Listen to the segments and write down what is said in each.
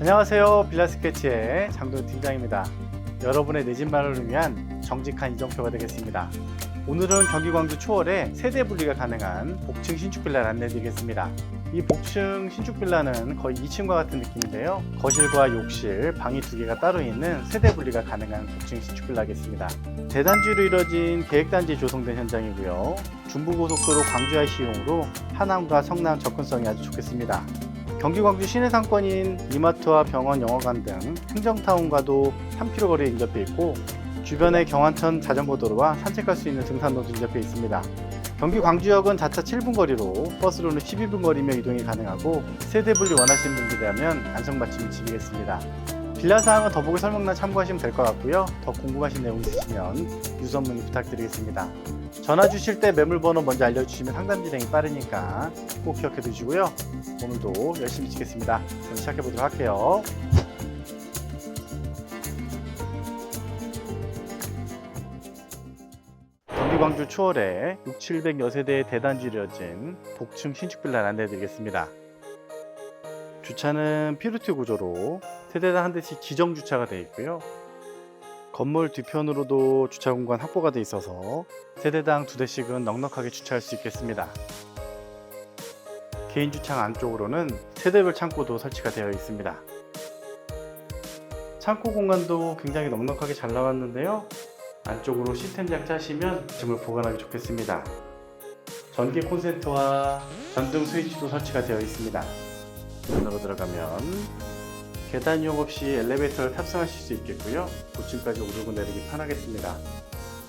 안녕하세요. 빌라 스케치의 장동 팀장입니다. 여러분의 내집 마련을 위한 정직한 이정표가 되겠습니다. 오늘은 경기 광주 초월에 세대 분리가 가능한 복층 신축 빌라를 안내드리겠습니다. 이 복층 신축 빌라는 거의 2층과 같은 느낌인데요. 거실과 욕실, 방이 두 개가 따로 있는 세대 분리가 가능한 복층 신축 빌라겠습니다. 대단지로 이뤄진 계획단지 조성된 현장이고요. 중부고속도로 광주와 시용으로 하남과 성남 접근성이 아주 좋겠습니다. 경기 광주 시내 상권인 이마트와 병원, 영화관 등 행정타운과도 3km 거리에 인접해 있고 주변에 경안천 자전거도로와 산책할 수 있는 등산로도 인접해 있습니다. 경기 광주역은 자차 7분 거리로 버스로는 12분 거리며 이동이 가능하고 세대 분리 원하시는 분들이라면 안성맞춤이 집이겠습니다. 빌라 사항은 더보기 설명란 참고하시면 될 것 같고요. 더 궁금하신 내용 있으시면 유선 문의 부탁드리겠습니다. 전화 주실 때 매물 번호 먼저 알려주시면 상담 진행이 빠르니까 꼭 기억해 두시고요. 오늘도 열심히 치겠습니다. 그럼 시작해 보도록 할게요. 경기 광주 추월에 6, 700 여 세대의 대단지를 이어진 복층 신축 빌라를 안내해드리겠습니다. 주차는 피루티 구조로 세대당 한 대씩 지정 주차가 되어 있고요. 건물 뒤편으로도 주차 공간 확보가 되어 있어서 세대당 두 대씩은 넉넉하게 주차할 수 있겠습니다. 개인 주차장 안쪽으로는 세대별 창고도 설치가 되어 있습니다. 창고 공간도 굉장히 넉넉하게 잘 나왔는데요. 안쪽으로 시스템장 짜시면 짐을 보관하기 좋겠습니다. 전기 콘센트와 전등 스위치도 설치가 되어 있습니다. 안으로 들어가면 계단 이용 없이 엘리베이터를 탑승하실 수 있겠고요. 5층까지 오르고 내리기 편하겠습니다.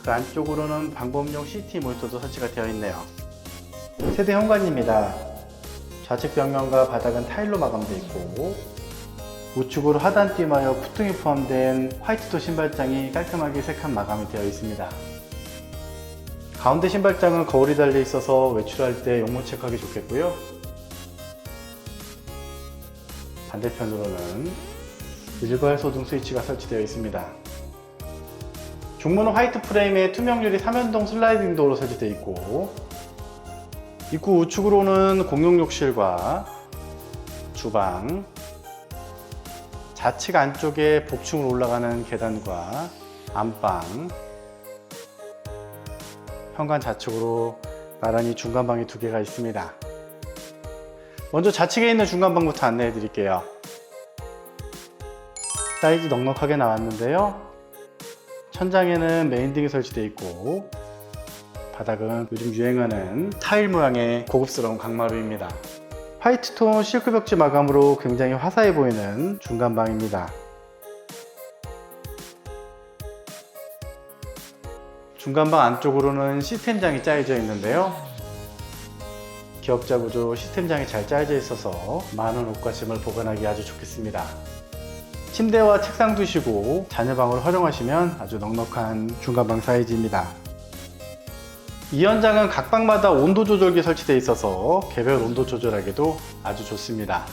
그 안쪽으로는 방범용 CT 모니터도 설치가 되어 있네요. 세대 현관입니다. 좌측 벽면과 바닥은 타일로 마감되어 있고 우측으로 하단 띠마여 푸퉁이 포함된 화이트도 신발장이 깔끔하게 색한 마감이 되어 있습니다. 가운데 신발장은 거울이 달려 있어서 외출할 때 용문 체크하기 좋겠고요. 반대편으로는 일괄 소등 스위치가 설치되어 있습니다. 중문은 화이트 프레임에 투명 유리 3연동 슬라이딩 도어로 설치되어 있고 입구 우측으로는 공용 욕실과 주방, 좌측 안쪽에 복층으로 올라가는 계단과 안방, 현관 좌측으로 나란히 중간방이 두 개가 있습니다. 먼저 좌측에 있는 중간방부터 안내해 드릴게요. 사이즈 넉넉하게 나왔는데요. 천장에는 메인등이 설치되어 있고 바닥은 요즘 유행하는 타일 모양의 고급스러운 강마루입니다. 화이트톤 실크 벽지 마감으로 굉장히 화사해 보이는 중간방입니다. 중간방 안쪽으로는 시스템장이 짜여져 있는데요. 기업자 구조 시스템장이 잘 짜여져 있어서 많은 옷과 짐을 보관하기 아주 좋겠습니다. 침대와 책상 두시고 자녀방으로 활용하시면 아주 넉넉한 중간방 사이즈입니다. 이 현장은 각 방마다 온도 조절기 설치되어 있어서 개별 온도 조절하기도 아주 좋습니다.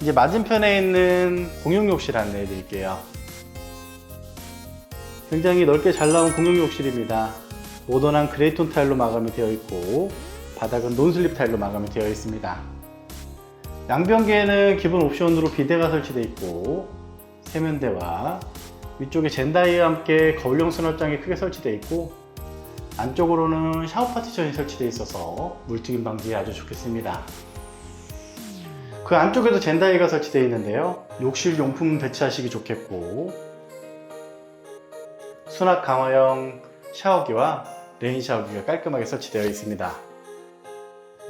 이제 맞은편에 있는 공용 욕실 안내해 드릴게요. 굉장히 넓게 잘 나온 공용 욕실입니다. 모던한 그레이톤 타일로 마감이 되어 있고 바닥은 논슬립 타일로 마감이 되어 있습니다. 양변기에는 기본 옵션으로 비대가 설치되어 있고 세면대와 위쪽에 젠다이와 함께 거울형 수납장이 크게 설치되어 있고 안쪽으로는 샤워 파티션이 설치되어 있어서 물튀김 방지에 아주 좋겠습니다. 그 안쪽에도 젠다이가 설치되어 있는데요. 욕실 용품 배치하시기 좋겠고 수납 강화형 샤워기와 레인 샤워기가 깔끔하게 설치되어 있습니다.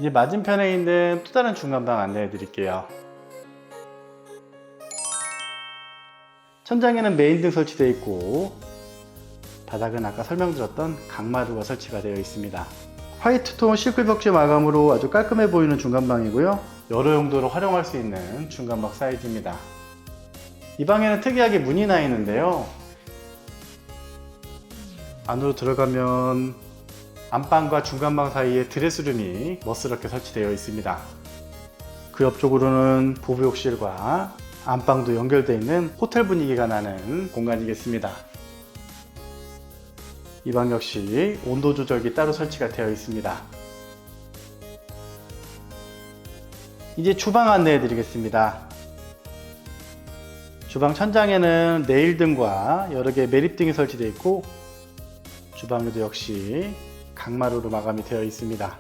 이제 맞은편에 있는 또 다른 중간방 안내해 드릴게요. 천장에는 메인등 설치되어 있고 바닥은 아까 설명드렸던 강마루가 설치가 되어 있습니다. 화이트톤 실크 벽지 마감으로 아주 깔끔해 보이는 중간방이고요. 여러 용도로 활용할 수 있는 중간방 사이즈입니다. 이 방에는 특이하게 문이 나 있는데요. 안으로 들어가면 안방과 중간방 사이에 드레스룸이 멋스럽게 설치되어 있습니다. 그 옆쪽으로는 부부욕실과 안방도 연결되어 있는 호텔 분위기가 나는 공간이겠습니다. 이 방 역시 온도 조절기 따로 설치가 되어 있습니다. 이제 주방 안내해 드리겠습니다. 주방 천장에는 네일등과 여러 개의 매립등이 설치되어 있고 주방에도 역시 강마루로 마감이 되어 있습니다.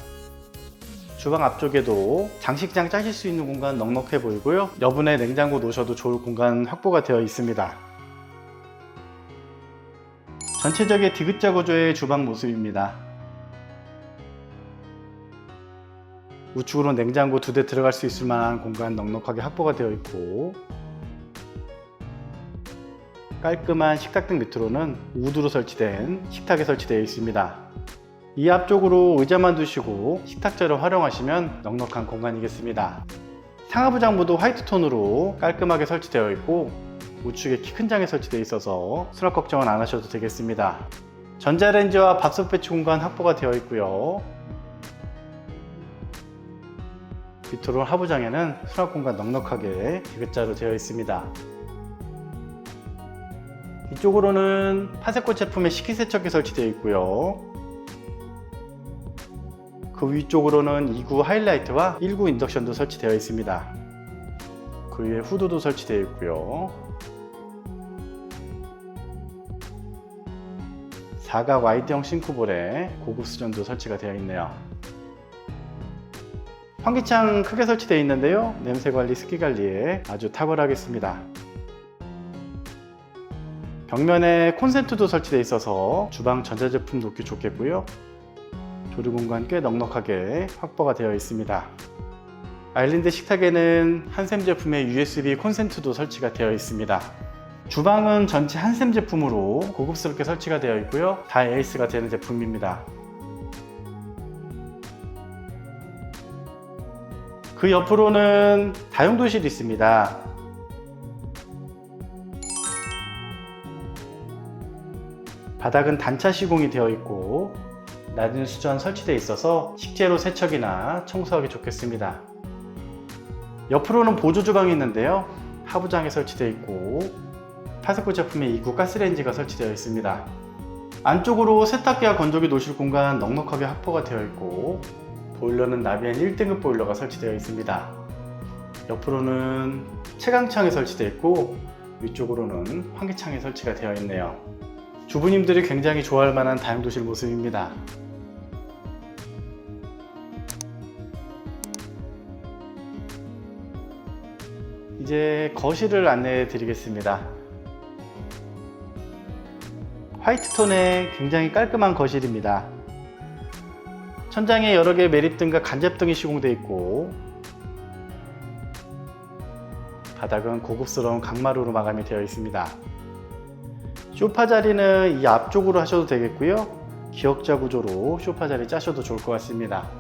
주방 앞쪽에도 장식장 짜실 수 있는 공간 넉넉해 보이고요. 여분의 냉장고 놓으셔도 좋을 공간 확보가 되어 있습니다. 전체적인 디귿자 구조의 주방 모습입니다. 우측으로 냉장고 두 대 들어갈 수 있을 만한 공간 넉넉하게 확보가 되어 있고 깔끔한 식탁등 밑으로는 우드로 설치된 식탁이 설치되어 있습니다. 이 앞쪽으로 의자만 두시고 식탁자를 활용하시면 넉넉한 공간이겠습니다. 상하부 장부도 화이트 톤으로 깔끔하게 설치되어 있고 우측에 키 큰 장에 설치되어 있어서 수납 걱정은 안 하셔도 되겠습니다. 전자레인지와 밥솥 배치 공간 확보가 되어 있고요. 밑으로 하부장에는 수납 공간 넉넉하게 디귿자로 되어 있습니다. 이쪽으로는 파세코 제품의 식기세척기 설치되어 있고요. 그 위쪽으로는 2구 하이라이트와 1구 인덕션도 설치되어 있습니다. 그 위에 후드도 설치되어 있고요. 사각 와이드형 싱크볼에 고급 수전도 설치가 되어 있네요. 환기창 크게 설치되어 있는데요. 냄새 관리, 습기 관리에 아주 탁월하겠습니다. 벽면에 콘센트도 설치되어 있어서 주방 전자제품 놓기 좋겠고요. 조리 공간 꽤 넉넉하게 확보가 되어 있습니다. 아일랜드 식탁에는 한샘 제품의 USB 콘센트도 설치가 되어 있습니다. 주방은 전체 한샘 제품으로 고급스럽게 설치가 되어 있고요. 다 에이스가 되는 제품입니다. 그 옆으로는 다용도실이 있습니다. 바닥은 단차 시공이 되어 있고 낮은 수전 설치되어 있어서 식재로 세척이나 청소하기 좋겠습니다. 옆으로는 보조 주방이 있는데요. 하부장에 설치되어 있고 파스코 제품의 2구 가스레인지가 설치되어 있습니다. 안쪽으로 세탁기와 건조기 놓으실 공간 넉넉하게 확보가 되어 있고 보일러는 나비엔 1등급 보일러가 설치되어 있습니다. 옆으로는 채광창이 설치되어 있고 위쪽으로는 환기창이 설치가 되어 있네요. 주부님들이 굉장히 좋아할 만한 다용도실 모습입니다. 이제 거실을 안내해 드리겠습니다. 화이트 톤의 굉장히 깔끔한 거실입니다. 천장에 여러 개의 매립등과 간접등이 시공되어 있고 바닥은 고급스러운 강마루로 마감이 되어 있습니다. 쇼파 자리는 이 앞쪽으로 하셔도 되겠고요. 기역자 구조로 쇼파 자리 짜셔도 좋을 것 같습니다.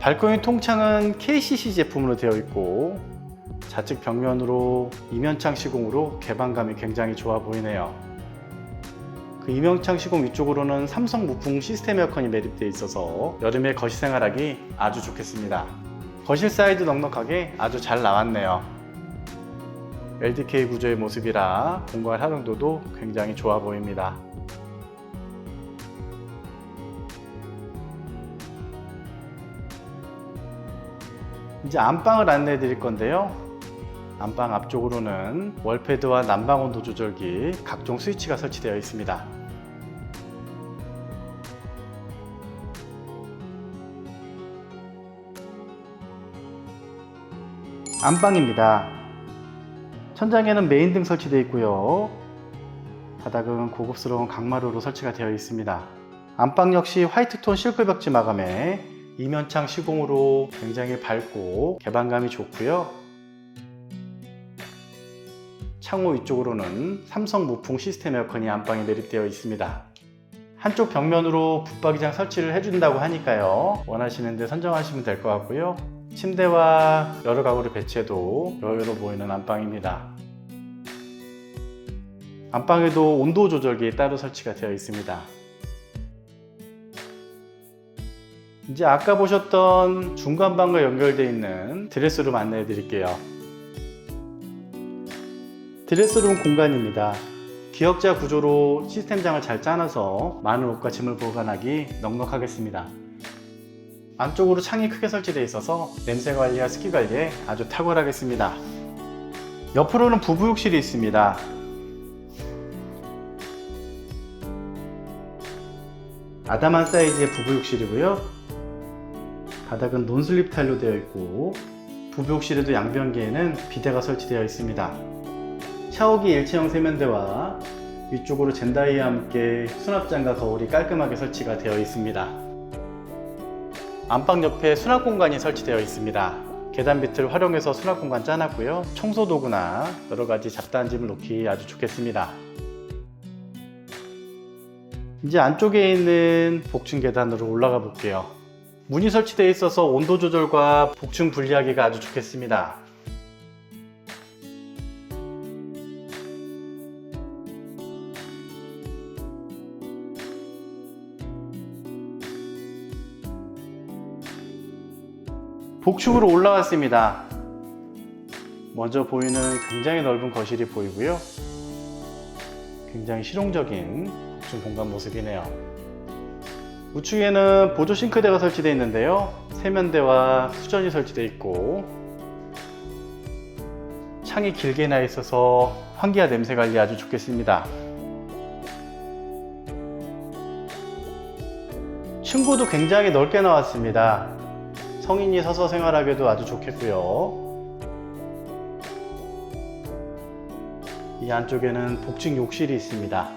발코니 통창은 KCC 제품으로 되어 있고 좌측 벽면으로 이면창 시공으로 개방감이 굉장히 좋아 보이네요. 그 이면창 시공 위쪽으로는 삼성 무풍 시스템 에어컨이 매립되어 있어서 여름에 거실 생활하기 아주 좋겠습니다. 거실 사이즈 넉넉하게 아주 잘 나왔네요. LDK 구조의 모습이라 공간 활용도도 굉장히 좋아 보입니다. 이제 안방을 안내해 드릴 건데요. 안방 앞쪽으로는 월패드와 난방 온도 조절기, 각종 스위치가 설치되어 있습니다. 안방입니다. 천장에는 메인 등 설치되어 있고요. 바닥은 고급스러운 강마루로 설치가 되어 있습니다. 안방 역시 화이트톤 실크 벽지 마감에 이면창 시공으로 굉장히 밝고 개방감이 좋고요. 창호 위쪽으로는 삼성 무풍 시스템 에어컨이 안방에 매립되어 있습니다. 한쪽 벽면으로 붙박이장 설치를 해준다고 하니까요. 원하시는데 선정하시면 될 것 같고요. 침대와 여러 가구를 배치해도 여유로 보이는 안방입니다. 안방에도 온도 조절기 따로 설치가 되어 있습니다. 이제 아까 보셨던 중간방과 연결되어 있는 드레스룸 안내해 드릴게요. 드레스룸 공간입니다. 기역자 구조로 시스템장을 잘 짜놔서 많은 옷과 짐을 보관하기 넉넉하겠습니다. 안쪽으로 창이 크게 설치되어 있어서 냄새 관리와 습기 관리에 아주 탁월하겠습니다. 옆으로는 부부욕실이 있습니다. 아담한 사이즈의 부부욕실이고요. 바닥은 논슬립 타일로 되어 있고 부부욕실에도 양변기에는 비데가 설치되어 있습니다. 샤워기 일체형 세면대와 위쪽으로 젠다이와 함께 수납장과 거울이 깔끔하게 설치가 되어 있습니다. 안방 옆에 수납 공간이 설치되어 있습니다. 계단 밑을 활용해서 수납 공간 짜놨고요. 청소 도구나 여러 가지 잡다한 짐을 놓기 아주 좋겠습니다. 이제 안쪽에 있는 복층 계단으로 올라가 볼게요. 문이 설치되어 있어서 온도 조절과 복층 분리하기가 아주 좋겠습니다. 복층으로 올라왔습니다. 먼저 보이는 굉장히 넓은 거실이 보이고요. 굉장히 실용적인 복층 공간 모습이네요. 우측에는 보조 싱크대가 설치되어 있는데요. 세면대와 수전이 설치되어 있고 창이 길게 나 있어서 환기와 냄새 관리 아주 좋겠습니다. 층고도 굉장히 넓게 나왔습니다. 성인이 서서 생활하기도 아주 좋겠고요. 이 안쪽에는 복층 욕실이 있습니다.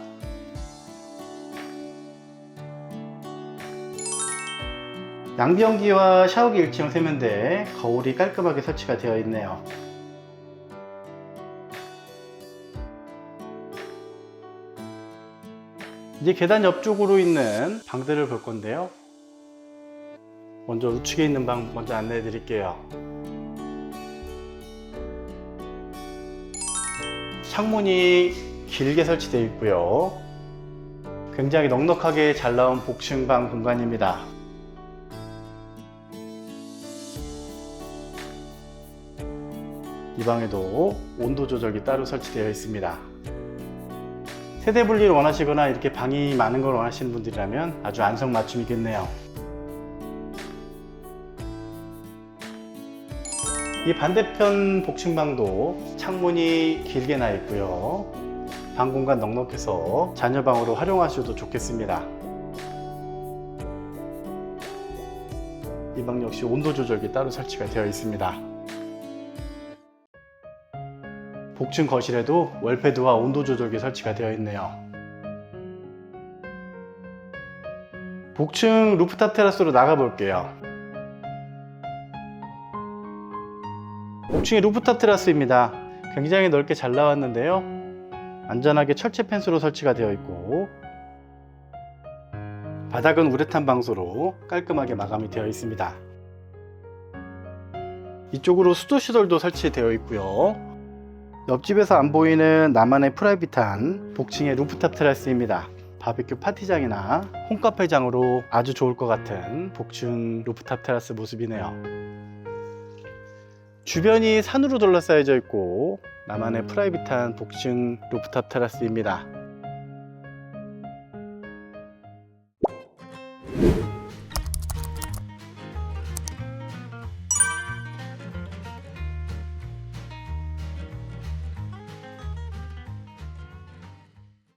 양변기와 샤워기 일체형 세면대, 거울이 깔끔하게 설치가 되어 있네요. 이제 계단 옆쪽으로 있는 방들을 볼 건데요. 먼저 우측에 있는 방 먼저 안내해 드릴게요. 창문이 길게 설치되어 있고요. 굉장히 넉넉하게 잘 나온 복층방 공간입니다. 이 방에도 온도 조절기 따로 설치되어 있습니다. 세대 분리를 원하시거나 이렇게 방이 많은 걸 원하시는 분들이라면 아주 안성맞춤이겠네요. 이 반대편 복층방도 창문이 길게 나 있고요. 방 공간 넉넉해서 자녀방으로 활용하셔도 좋겠습니다. 이 방 역시 온도 조절기 따로 설치가 되어 있습니다. 복층 거실에도 월패드와 온도 조절기 설치가 되어 있네요. 복층 루프탑 테라스로 나가 볼게요. 옥층의 루프탑 테라스입니다. 굉장히 넓게 잘 나왔는데요. 안전하게 철제 펜스로 설치가 되어 있고 바닥은 우레탄 방수로 깔끔하게 마감이 되어 있습니다. 이쪽으로 수도 시설도 설치되어 있고요. 옆집에서 안 보이는 나만의 프라이빗한 복층의 루프탑 테라스입니다. 바비큐 파티장이나 홈카페장으로 아주 좋을 것 같은 복층 루프탑 테라스 모습이네요. 주변이 산으로 둘러싸여져 있고 나만의 프라이빗한 복층 루프탑 테라스입니다.